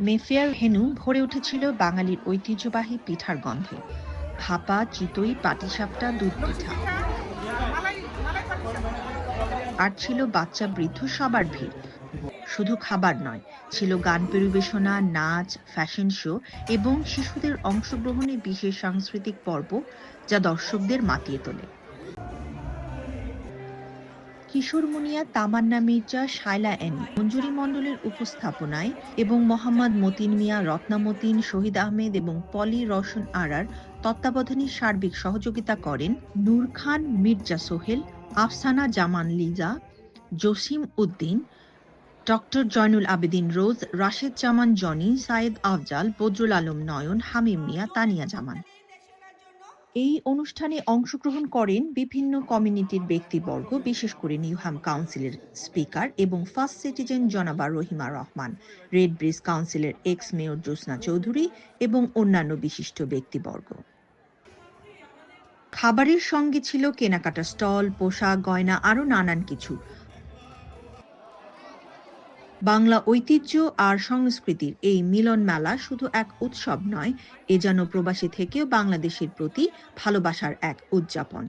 Mayfair হেনু ভরে উঠেছিল বাঙালির ঐতিহ্যবাহী পিঠার গন্ধে। ভাপা, চিতই, পাটিসাপটা, দুধ পিঠা। আর ছিল বাচ্চা বৃদ্ধ সবার ভিড়। শুধু খাবার নয়, ছিল গান পরিবেশনা, নাচ, ফ্যাশন শো এবং শিশুদের অংশগ্রহণে বিশেষ সাংস্কৃতিক পর্ব যা দর্শকদের মাতিয়ে তোলে। কিশোর মুনিয়া তামান্না মির্জা, শায়লা অ্যানি, মঞ্জুরি মণ্ডলের উপস্থাপনায় এবং মোহাম্মদ মতিন মিয়া, রত্না মতিন, শহীদ আহমেদ এবং পলি রওশন আরার তত্ত্বাবধানে সার্বিক সহযোগিতা করেন নূর খান, মির্জা সোহেল, আফসানা জামান লিজা, জসিম উদ্দিন, ডক্টর জয়নুল আবেদিন রোজ, রাশেদ জামান জনি, সায়েদ আফজাল, বদরুল আলম নয়ন, হামিম মিয়া, তানিয়া জামান। এই অনুষ্ঠানে অংশগ্রহণ করেন বিভিন্ন কমিউনিটির ব্যক্তিবর্গ, বিশেষ করে নিউহাম কাউন্সিলের স্পিকার এবং ফার্স্ট সিটিজেন জনাবা রহিমা রহমান, রেড ব্রিজ কাউন্সিলের এক্স মেয়র জ্যোৎস্না চৌধুরী এবং অন্যান্য বিশিষ্ট ব্যক্তিবর্গ। খাবারের সঙ্গে ছিল কেনাকাটা স্টল, পোশাক, গয়না, আরও নানান কিছু। বাংলা ঐতিহ্য আর সংস্কৃতির এই মিলন মেলা শুধু এক উৎসব নয়, এ যেন প্রবাসী থেকেও বাংলাদেশের প্রতি ভালোবাসার এক উদযাপন।